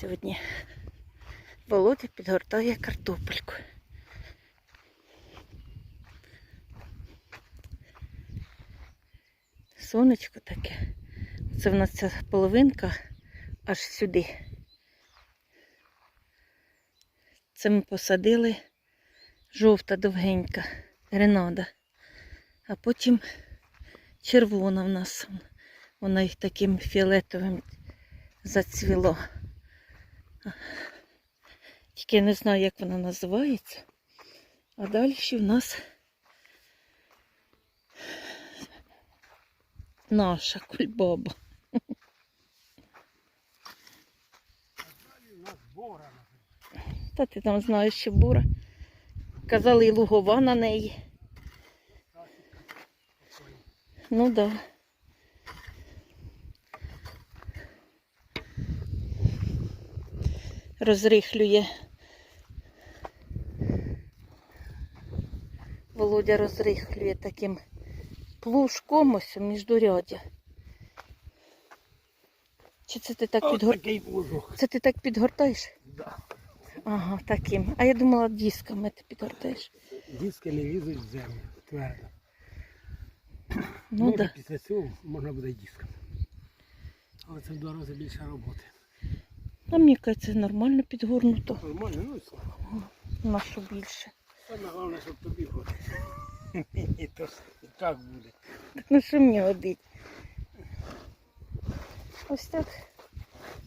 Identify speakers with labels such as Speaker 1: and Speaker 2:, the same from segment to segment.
Speaker 1: Сьогодні Володя підгортає картопельку. Сонечко таке. Це в нас ця половинка аж сюди. Це ми посадили жовта довгенька гренада. А потім червона в нас. Вона їх таким фіолетовим зацвіло. Тільки я не знаю, як вона називається. А далі ще в нас наша кульбаба. Та ти там знаєш, що бура. Казали, і лугова на неї. Ну так. Да. Розрихлює. Володя розрихлює таким плужком ось у міждурядя. Чи це ти так
Speaker 2: Ось
Speaker 1: підгор... Це ти так підгортаєш?
Speaker 2: Да.
Speaker 1: Ага, таким. А я думала, дисками ти підгортаєш.
Speaker 2: Диски не лізуть в землю твердо.
Speaker 1: Ну
Speaker 2: Може.
Speaker 1: Да.
Speaker 2: після цього можна буде й дисками. Але це в два рази більше роботи.
Speaker 1: А мені кажеться, нормально підгорнуто.
Speaker 2: Нормально, ну і слава.
Speaker 1: На що більше.
Speaker 2: Саме головне, щоб тобі ходить. І то і так буде.
Speaker 1: Ну що мені годить? Ось так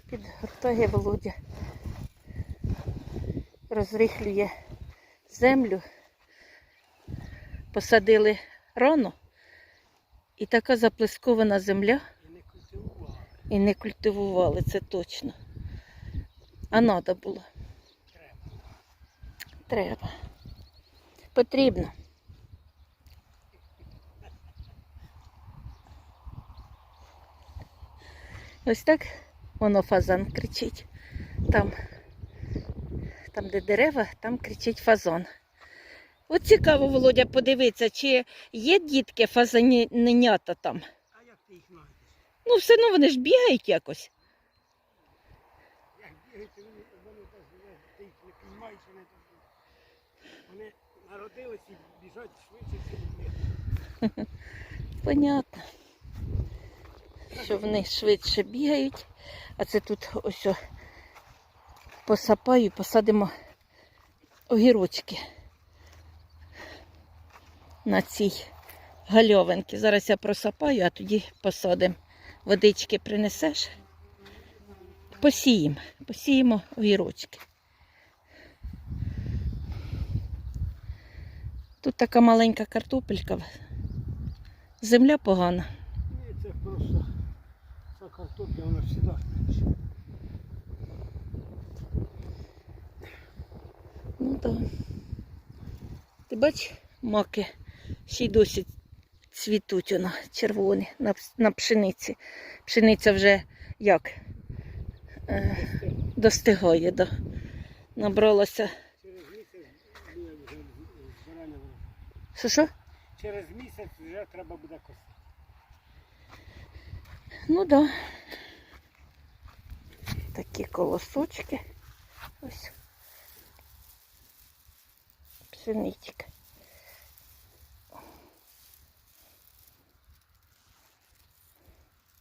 Speaker 1: підгортає Володя. Розрихлює землю. Посадили рано. І така заплескована земля.
Speaker 2: І не культивували,
Speaker 1: це точно. А треба було.
Speaker 2: Треба.
Speaker 1: Потрібно. Ось так воно фазан кричить. Там, там, де дерева, там кричить фазан. От цікаво, Володя, подивитися, чи є дітки фазаненята там.
Speaker 2: А як ти їх знайдеш?
Speaker 1: Ну, все одно вони ж бігають якось.
Speaker 2: Як бігають, вони, вони їх не піймаєш, вони. Вони народились і біжать швидше, ніж ми.
Speaker 1: Понятно. Що вони швидше бігають, а це тут ось посапаю, посадимо огірочки на цій гальовинці. Зараз я просапаю, а тоді посадимо. Водички принесеш. Посіємо, посіємо огірочки. Тут така маленька картопелька. Земля погана.
Speaker 2: Ні, це просто ця картопля, вона завжди.
Speaker 1: Ну так. Ти бач, маки ще й досі цвітуть вона, червоні на, на пшениці. Пшениця вже як достигає, да. набралася.
Speaker 2: Через місяць.
Speaker 1: Що що?
Speaker 2: Через місяць вже треба буде косити.
Speaker 1: Ну так. Да. Такі колосочки. Ось. Пшеничка.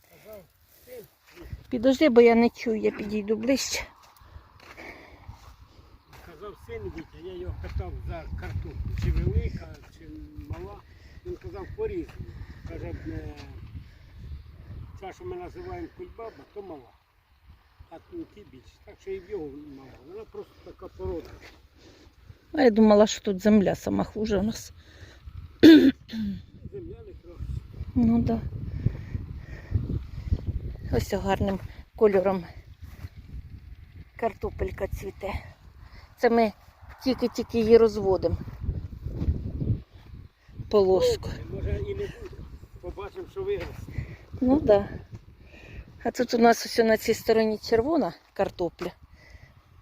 Speaker 2: Казав, син,
Speaker 1: Підожди, бо я не чую, я підійду ближче.
Speaker 2: казав син Вітя, я його питав за картоплю, чи велика, чи мала. Він казав по-різному. Каже, е, ця, що ми називаємо кульбаба, то мала. А тут більше. Так що і в його мала. Вона просто така порода.
Speaker 1: А я думала, що тут земля сама хуже у нас.
Speaker 2: Земля не краще.
Speaker 1: Ну да. Ось гарним кольором картопелька цвіте. Це ми тільки-тільки її розводимо. Полоску.
Speaker 2: Може і не. Побачимо, що виросте.
Speaker 1: Ну так. Да. А тут у нас ось на цій стороні червона картопля.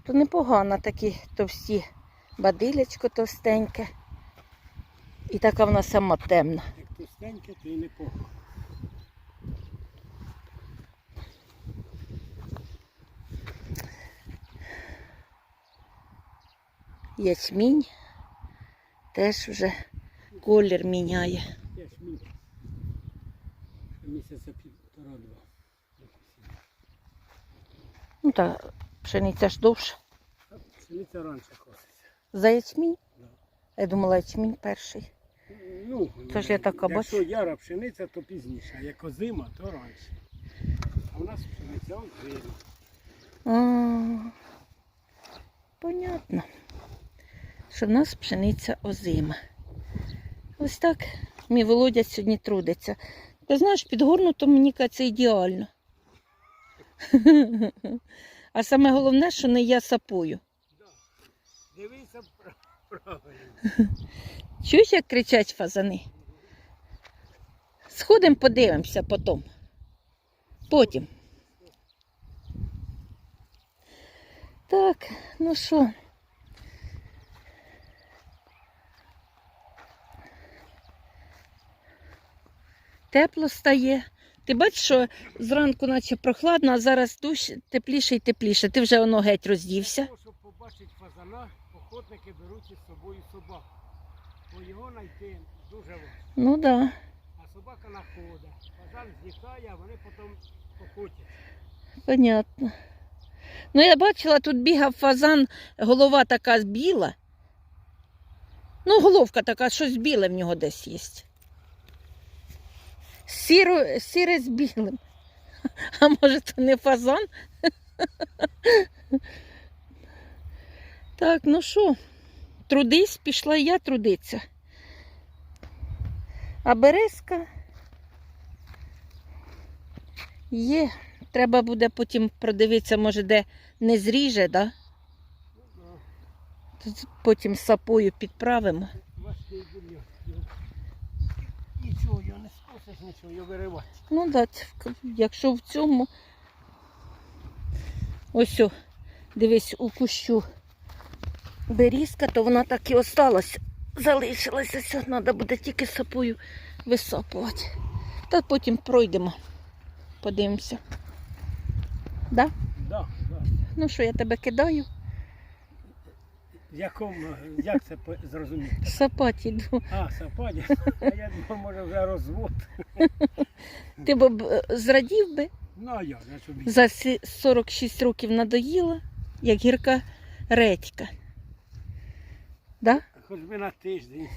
Speaker 1: То непогано такі товсті бадилячко товстеньке. І така вона сама темна.
Speaker 2: Як товстеньке, то і не
Speaker 1: ячмінь теж вже колір міняє.
Speaker 2: Я ж мій. Місяця півтора-два.
Speaker 1: Ну та пшениця ж довше.
Speaker 2: Пшениця раніше коситься.
Speaker 1: За ячмінь?
Speaker 2: Да.
Speaker 1: Я думала, ячмінь перший.
Speaker 2: Ну,
Speaker 1: Це ж я така
Speaker 2: якщо яра пшениця, то пізніше, а як озима, то раніше. А в нас пшениця озима.
Speaker 1: А, понятно. Що в нас пшениця озима. Ось так мій Володя сьогодні трудиться. Ти знаєш, підгорнуто мені кажеться ідеально. А саме головне, що не я сапую.
Speaker 2: Дивися правильно.
Speaker 1: Чуєш, як кричать фазани? Сходимо, подивимося потім. Потім. Так, ну що? Тепло стає. Ти бачиш, що зранку наче прохладно, а зараз дощ тепліше і тепліше. Ти вже воно геть роздівся.
Speaker 2: Щоб побачити фазана, охотники беруть із собою собаку. Бо його знайти дуже важко.
Speaker 1: Ну так. Да.
Speaker 2: А собака находить. Фазан злітає, а вони потім покотять.
Speaker 1: Понятно. Ну, я бачила, тут бігав фазан, голова така біла. Ну, головка така, щось біле в нього десь є. Сіро, сіре з білим. А може, то не фазан? Так, ну що, трудись, пішла я трудиться. А березка є. Треба буде потім продивитися, може, де не зріже, да? Потім сапою підправимо.
Speaker 2: Важкий бур'ян. Його- Нічого, його скосиш, нічого, виривати.
Speaker 1: Ну так, якщо в цьому. Ось, о, дивись, у кущу берізка, то вона так і осталась. Залишилася, все, треба буде тільки сапою висапувати. Та потім пройдемо, подивимося. Да?
Speaker 2: Да, да.
Speaker 1: Ну що, я тебе кидаю?
Speaker 2: В якому, як це зрозуміти?
Speaker 1: Сапати йду.
Speaker 2: А, сападі. А я думав, може вже розвод.
Speaker 1: Ти б зрадів би,
Speaker 2: Ну, а я, на собі.
Speaker 1: за 46 років надоїла, як гірка редька. Да?
Speaker 2: Хоч би на тиждень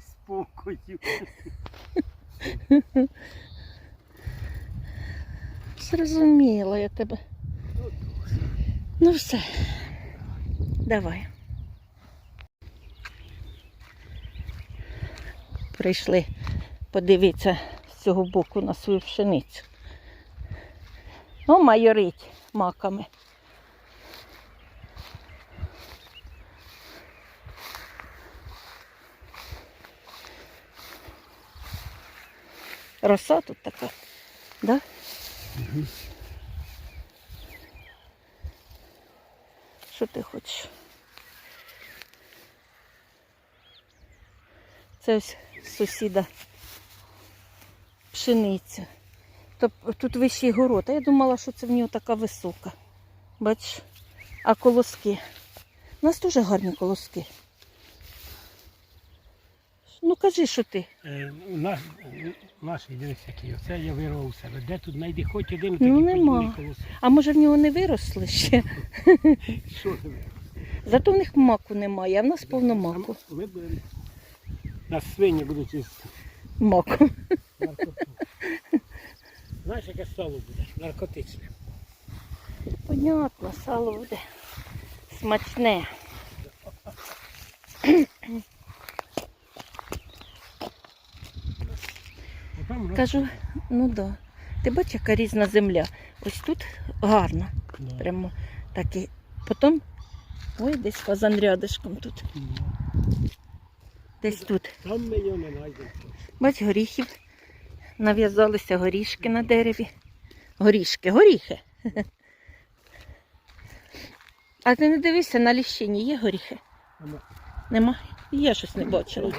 Speaker 2: спокою.
Speaker 1: Зрозуміла я тебе.
Speaker 2: Ну.
Speaker 1: Ну все. Давай. Прийшли подивитися з цього боку на свою пшеницю. О, майорить маками. Роса тут така, да? Що ти хочеш? Це ось сусіда пшениця. Тут вищий город. А я думала, що це в нього така висока. Бачиш? А колоски. У нас дуже гарні колоски. Ну кажи, що ти.
Speaker 2: Е, Наш, наші дивись, які. Оце я вирвав у себе. Де тут знайди хоч один
Speaker 1: Ну, нема. А може в нього не виросли ще?
Speaker 2: Що ти?
Speaker 1: Зато в них маку немає, а в нас повно маку.
Speaker 2: Ми беремо. Нас свині будуть із
Speaker 1: Маку.
Speaker 2: наркоту. Знаєш, яке сало буде? Наркотичне.
Speaker 1: Понятно, сало буде смачне.
Speaker 2: Отам роз-
Speaker 1: Кажу, ну да. Ти бачиш, яка різна земля. Ось тут гарно.
Speaker 2: Да.
Speaker 1: Прямо такі. Потім. Ой, десь фазан рядишком тут.
Speaker 2: Да.
Speaker 1: Десь тут.
Speaker 2: Там ми його не знайдемо.
Speaker 1: Бач, горіхів. Нав'язалися горішки на дереві. Горішки, горіхи. А ти не дивися, на ліщині є горіхи?
Speaker 2: Вона-
Speaker 1: Нема? Я щось не бачила.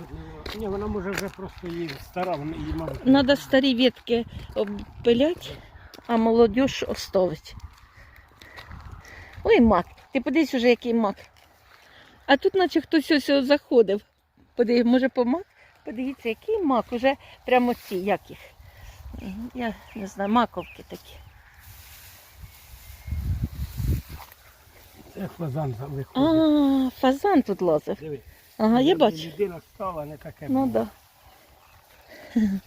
Speaker 2: Ні, вона може вже просто її стара, вона її мабуть.
Speaker 1: Треба старі ветки обпиляти, а молодіж оставить. Ой, мак. Ти подивись уже, який мак. А тут наче хтось ось заходив. Подиві, може помак? Подивіться, який мак, уже прямо ці, як їх. Я не знаю, маковки такі.
Speaker 2: Це фазан за-
Speaker 1: А, фазан тут лазив.
Speaker 2: Диви.
Speaker 1: Ага, я бачу.
Speaker 2: Людина стала, не таке
Speaker 1: Ну так. Да.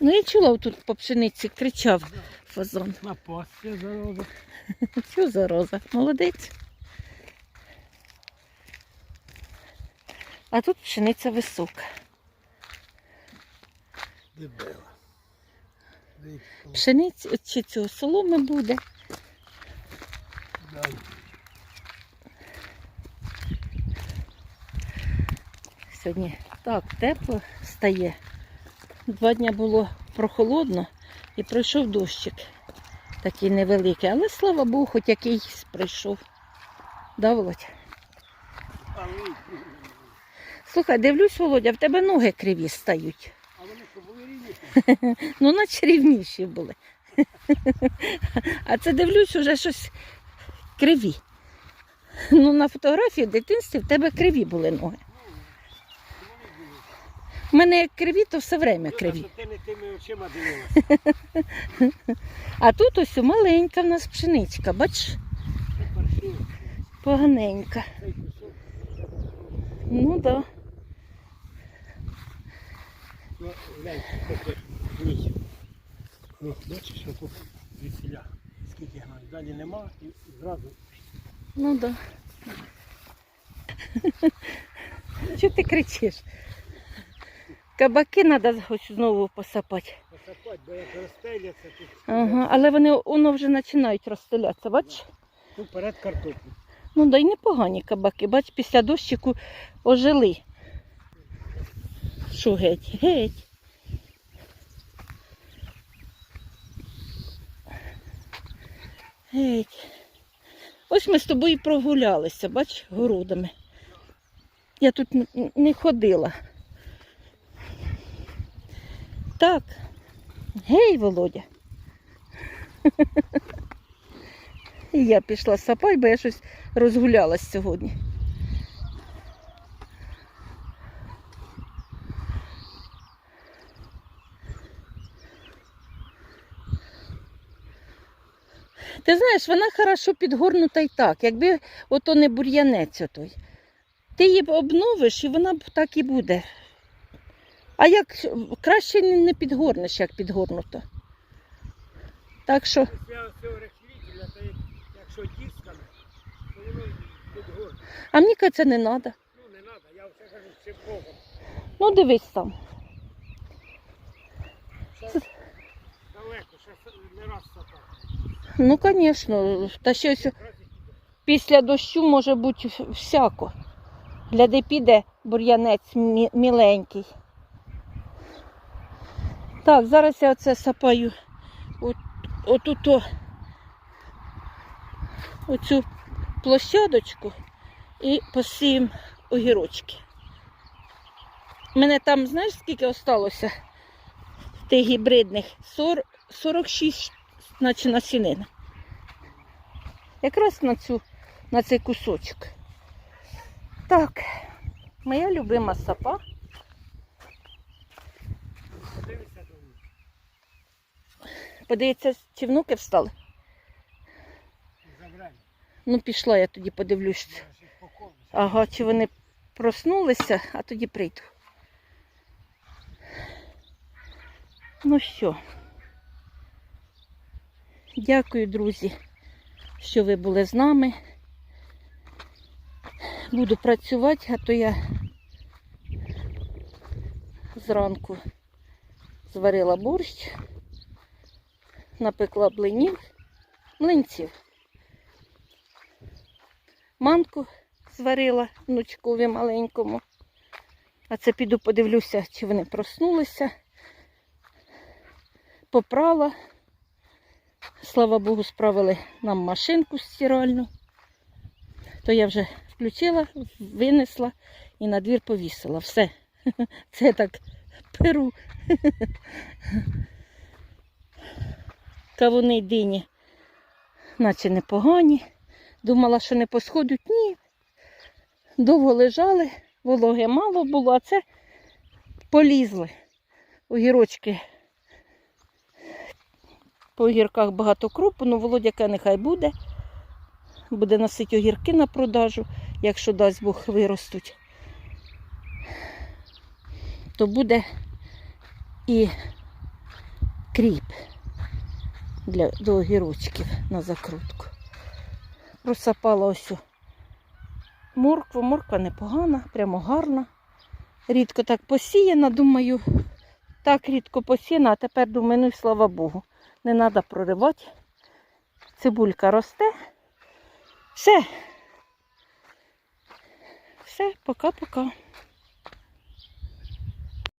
Speaker 1: Ну я чула тут по пшениці кричав фазан.
Speaker 2: На пості зарода.
Speaker 1: Що за роза? Молодець. А тут пшениця висока.
Speaker 2: Дебела.
Speaker 1: Пшениці чи цього соломи буде.
Speaker 2: да.
Speaker 1: Сьогодні так тепло стає. Два дні було прохолодно і пройшов дощик. Такий невеликий. Але слава Богу, хоч якийсь прийшов. Да, Володь? Слухай, дивлюсь, Володя, в тебе ноги криві стають.
Speaker 2: а вони що були рівні?
Speaker 1: Ну, наче рівніші були. А це дивлюсь, уже щось криві. Ну, на фотографії в дитинстві в тебе криві були ноги. У мене як криві, то все время криві.
Speaker 2: ти не тими очима дивилася.
Speaker 1: А тут ось маленька в нас пшеничка, бач, поганенька. Ну так. Да.
Speaker 2: Ну. Ну, бачиш, що тут звідсіля. Скільки гнать. Далі нема і зразу.
Speaker 1: Ну да. Чого ти кричиш? Кабаки треба знову посапати.
Speaker 2: Посапати, бо як розстеляться, тут
Speaker 1: Ага, але вони воно вже починають розстелятися, бач?
Speaker 2: тут перед картоплю.
Speaker 1: Ну да й непогані кабаки. Бач, після дощику ожили. Що геть? Геть. Геть. Ось ми з тобою прогулялися, бач, городами. Я тут не ходила. Так. Гей, Володя. Я пішла сапай, бо я щось розгулялась сьогодні. Ти знаєш, вона хорошо підгорнута і так, якби ото не бур'янець отой. Ти її обновиш і вона так і буде. А як краще не не підгорнеш, як підгорнуто. Так що.
Speaker 2: Якщо дисками, то воно підгорне.
Speaker 1: А мені це не треба.
Speaker 2: Ну не треба, я все кажу, ще Богом.
Speaker 1: Ну дивись там.
Speaker 2: Ще далеко, ще не раз сапати.
Speaker 1: Ну, звісно, та ще ось
Speaker 2: Якраз і піде.
Speaker 1: після дощу може бути всяко. Гляди, піде бур'янець міленький. Так, зараз я оце сапаю от, отуто оцю площадочку і посіємо огірочки. Мене там, знаєш, скільки осталося тих гібридних? Сор- 46 наче насінин. Якраз на цю, на цей кусочок. Так, моя любима сапа.
Speaker 2: Подивися до них.
Speaker 1: Подивіться, чи внуки встали.
Speaker 2: Забрали.
Speaker 1: Ну, пішла, я тоді подивлюсь. Ага, чи вони проснулися, а тоді прийду. Ну що, дякую, друзі, що ви були з нами. Буду працювати, а то я зранку зварила борщ, напекла блинів, млинців. Манку зварила внучкові маленькому. А це піду подивлюся, чи вони проснулися. Попрала. Слава Богу, справили нам машинку стиральну. То я вже включила, винесла і на двір повісила. Все. Це так перу. Кавуни дині, наче непогані. Думала, що не посходять. Ні. довго лежали, вологи мало було, а це полізли. Огірочки. По огірках багато крупу, ну Володяка нехай буде. Буде носити огірки на продажу, якщо дасть Бог виростуть. То буде і кріп для, до огірочків на закрутку. Просапала ось моркву. Морква непогана, прямо гарна. Рідко так посіяна, думаю, так рідко посіяна, а тепер думаю, ну і слава Богу, не треба проривати. Цибулька росте. Все. Все, пока-пока.